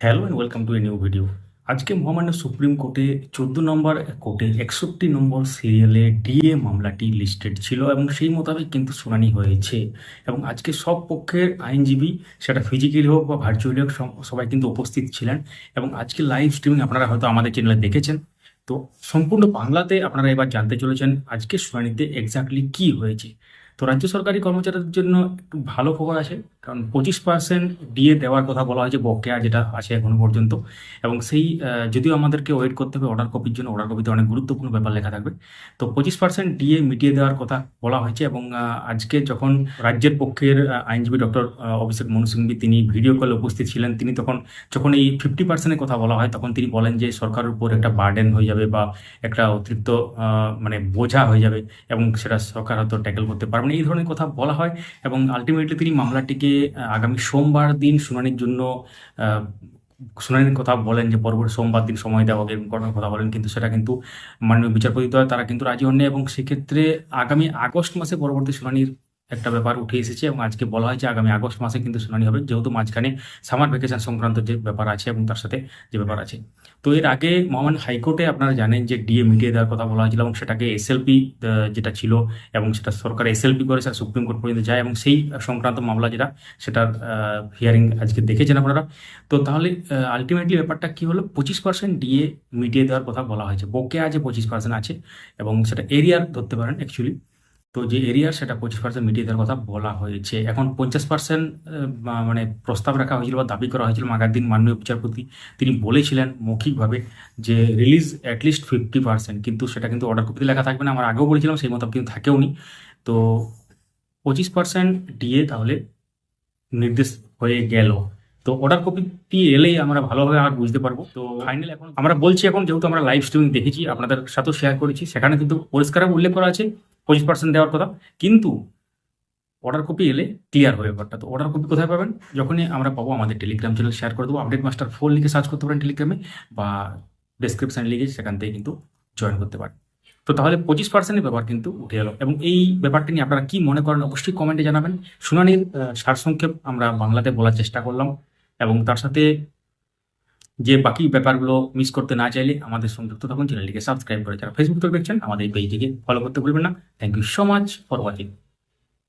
Hello and welcome to a new video আজকে মহামান্য supreme কোর্টে চোদ্দ নম্বর কোর্টে একষট্টি নম্বর সিরিয়ালে ডিএ মামলাটি লিস্টেড ছিল এবং সেই মোতাবেক কিন্তু শুনানি হয়েছে। এবং আজকে সব পক্ষের আইনজীবী, সেটা ফিজিক্যালি হোক বা ভার্চুয়ালি হোক সবাই কিন্তু উপস্থিত ছিলেন। এবং আজকে লাইভ স্ট্রিমিং আপনারা হয়তো আমাদের চ্যানেলে দেখেছেন। তো সম্পূর্ণ বাংলাতে আপনারা এবার জানতে চলেছেন আজকে শুনানিতে এক্স্যাক্টলি কি হয়েছে। তো রাজ্য সরকারি কর্মচারীদের জন্য একটু ভালো খবর আছে, কারণ পঁচিশ পার্সেন্ট ডিএ দেওয়ার কথা বলা হয়েছে বকেয়া যেটা আছে এখনও পর্যন্ত। এবং সেই যদিও আমাদেরকে ওয়েট করতে হবে অর্ডার কপির জন্য অর্ডার কপিতে অনেক গুরুত্বপূর্ণ ব্যাপার লেখা থাকবে। তো পঁচিশ পার্সেন্ট ডিএ মিটিয়ে দেওয়ার কথা বলা হয়েছে এবং আজকে যখন রাজ্যের পক্ষের আইনজীবী ডক্টর অভিষেক মনু সিংভি তিনি ভিডিও কলে উপস্থিত ছিলেন, তিনি তখন, যখন এই ফিফটি পার্সেন্টের কথা বলা হয়, তখন তিনি বলেন যে সরকারের উপর একটা বার্ডেন হয়ে যাবে বা একটা অতিরিক্ত মানে বোঝা হয়ে যাবে এবং সেটা সরকার হয়তো ট্যাকেল করতে পারবে না এই ধরনের কথা বলা হয় এবং আলটিমেটলি তিনি মামলাটিকে আগামী সোমবার দিন শুনানির জন্য শুনানির কথা বলেন যে পরবর্তী সোমবার দিন সময় দেওয়া হবে এরকম কথা বলেন, কিন্তু সেটা কিন্তু মাননীয় বিচারপতি তারা কিন্তু রাজি হননি এবং সেক্ষেত্রে আগামী আগস্ট মাসে পরবর্তী শুনানির একটা ব্যাপার উঠে এসেছে এবং আজকে বলা হয়েছে আগামী আগস্ট মাসে কিন্তু শুনানি হবে, যেহেতু মাঝখানে সামার ভ্যাকেশন সংক্রান্ত যে ব্যাপার আছে এবং তার সাথে যে ব্যাপার আছে। তো এর আগে মহামান হাইকোর্টে আপনারা জানেন যে ডিএ মিটিয়ে দেওয়ার কথা বলা হয়েছিল এবং সেটাকে এসএলপি যেটা ছিল এবং সেটা সরকার এসএলপি করে সেটা সুপ্রিম কোর্ট পর্যন্ত যায় এবং সেই সংক্রান্ত মামলা যেটা, সেটার হিয়ারিং আজকে দেখেছেন আপনারা। তো তাহলে আলটিমেটলি ব্যাপারটা কি হলো? পঁচিশ পার্সেন্ট ডিএ মিটিয়ে দেওয়ার কথা বলা হয়েছে। বকে আছে পঁচিশ পার্সেন্ট আছে এবং সেটা এরিয়ার ধরতে পারেন অ্যাকচুয়ালি তো যে এরিয়ার সেটা পঁচিশ পার্সেন্ট মিটিয়ে দেওয়ার কথা বলা হয়েছে। এখন পঞ্চাশ পার্সেন্ট মানে প্রস্তাব রাখা হয়েছিল বা দাবি করা হয়েছিল আগার দিন মাননীয় বিচারপতি। তিনি বলেছিলেন মৌখিকভাবে যে রিলিজ অ্যাটলিস্ট ফিফটি পার্সেন্ট কিন্তু সেটা কিন্তু অর্ডার কপিতে লেখা থাকবে না। আমার আগেও বলেছিলাম, সেই মতো কিন্তু থাকেও নি। তো পঁচিশ পার্সেন্ট ডিএ তাহলে নির্দেশ হয়ে গেল। তো অর্ডার কপিটি এলেই আমরা ভালোভাবে আর বুঝতে পারব। তো ফাইনাল এখন আমরা বলছি এখন, যেহেতু আমরা লাইভ স্ট্রিমিং দেখেছি, আপনাদের সাথেও শেয়ার করেছি, সেখানে কিন্তু পরিষ্কার উল্লেখ করা আছে। পঁচিশ পার্সেন্ট দেওয়ার কথা। কিন্তু অর্ডার কপি এলে ক্লিয়ার হয়ে ব্যাপারটা। তো অর্ডার কপি কোথায় পাবেন? যখনই আমরা পাবো, আমাদের টেলিগ্রাম চ্যানেল শেয়ার করে দেবো। আপডেট মাস্টার ফোন লিখে সার্চ করতে পারেন টেলিগ্রামে বা ডেসক্রিপশানে লিখে সেখান থেকে কিন্তু জয়েন করতে পারেন। তো তাহলে পঁচিশ পার্সেন্টের ব্যাপার কিন্তু উঠে গেল এবং এই ব্যাপারটা নিয়ে আপনারা কি মনে করেন, অবশ্যই কমেন্টে জানাবেন। শুনানির সারসংক্ষেপ আমরা বাংলাতে বলার চেষ্টা করলাম। এবং তার সাথে যে বাকি ব্যাপারগুলো মিস করতে না চাইলে আমাদের সংযুক্ত তখন চ্যানেলটিকে সাবস্ক্রাইব করে যারা ফেসবুক থেকে দেখছেন, আমাদের এই পেজটিকে ফলো করতে ভুলবেন না। Thank you so much for watching